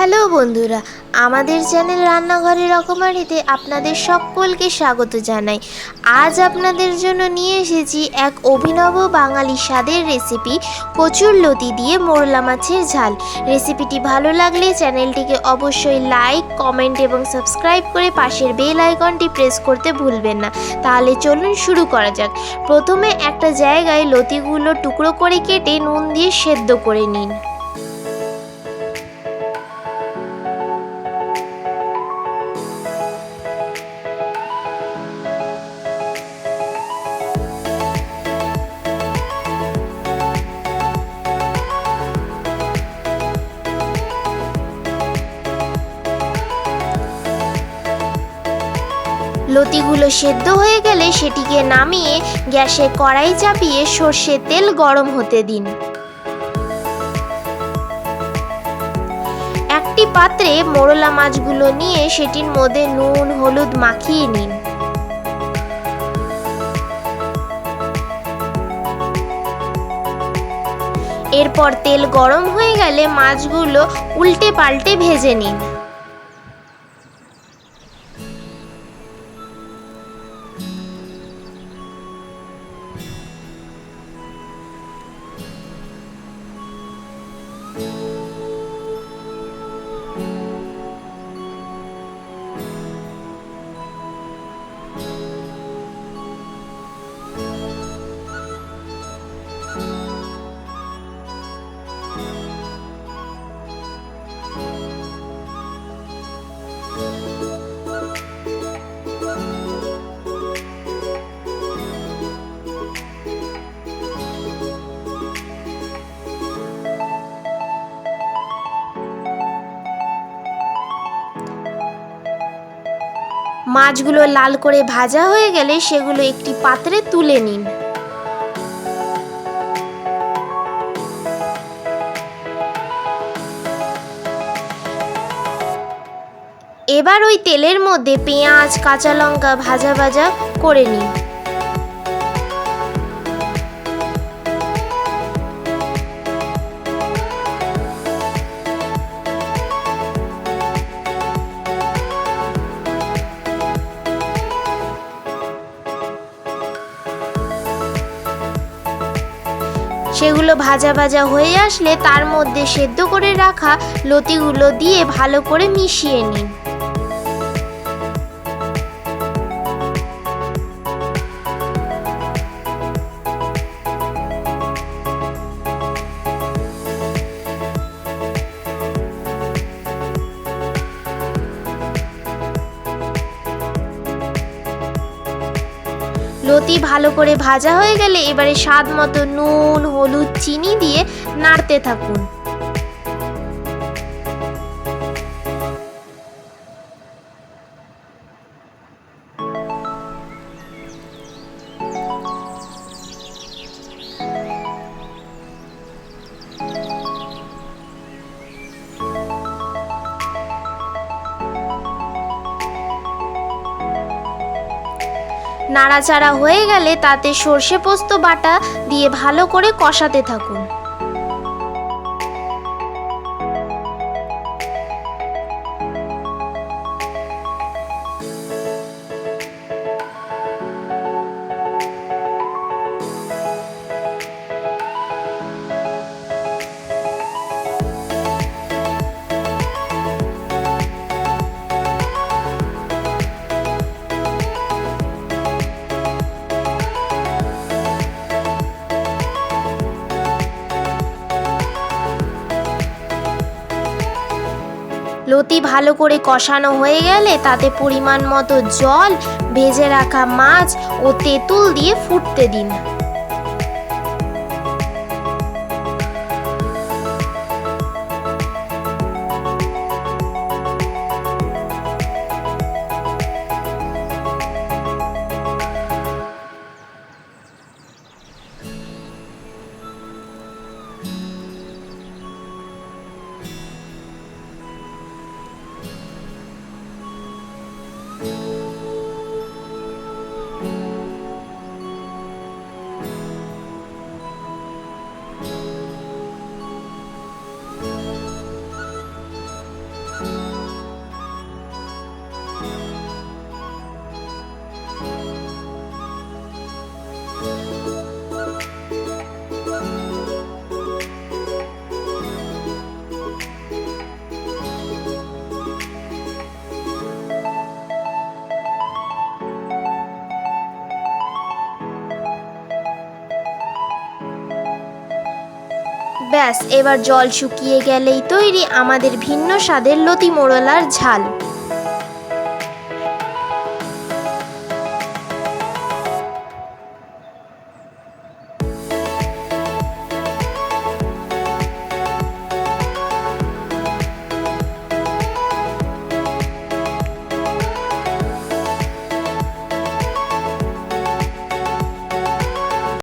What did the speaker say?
Hello বন্ধুরা, আমাদের channel রান্নাঘরের রকমারিতে আপনাদের সকলকে স্বাগত জানাই। আজ আপনাদের জন্য নিয়ে এসেছি এক অভিনব বাঙালি স্বাদের রেসিপি, কচুর লতি দিয়ে মোরলা মাছের ঝাল। রেসিপিটি ভালো লাগলে চ্যানেলটিকে অবশ্যই লাইক, কমেন্ট এবং সাবস্ক্রাইব করে পাশের বেল আইকনটি প্রেস করতে ভুলবেন না। তাহলে চলুন শুরু করা যাক। প্রথমে একটা জায়গায় লতিগুলো টুকরো করে কেটে নুন দিয়ে সেদ্ধ করে নিন। লতিগুলো সেদ্ধ হয়ে গেলে সেটিকে নামিয়ে গ্যাসে কড়াই চাপিয়ে সর্ষের তেল গরম হতে দিন। একটি পাত্রে মোরলা মাছগুলো নিয়ে সেটির মধ্যে নুন, হলুদ মাখিয়ে নিন। এরপর তেল গরম হয়ে গেলে মাছগুলো উল্টে পাল্টে ভেজে নিন। মাছগুলো লাল করে ভাজা হয়ে গেলে সেগুলো একটি পাত্রে তুলে নিন। এবার ওই তেলের মধ্যে পেঁয়াজ, কাঁচা লঙ্কা ভাজা ভাজা করে নিন। সেগুলো ভাজা ভাজা হয়ে আসলে তার মধ্যে সেদ্ধ করে রাখা লতিগুলো দিয়ে ভালো করে মিশিয়ে নিন। লতি ভালো করে ভাজা হয়ে গেলে এবারে স্বাদ মতো নুন, হলুদ, চিনি দিয়ে নাড়তে থাকুন। নাড়াচাড়া হয়ে গেলে তাতে সর্ষে পোস্ত বাটা দিয়ে ভালো করে কষাতে থাকুন। লতি ভালো করে কষানো হয়ে গেলে তাতে পরিমাণ মতো জল, ভেজে রাখা মাছ ও তেঁতুল দিয়ে ফুটতে দিন। ব্যাস এবার জল শুকিয়ে গেলেই তৈরি আমাদের ভিন্ন স্বাদের লতি মোড়লার ঝাল।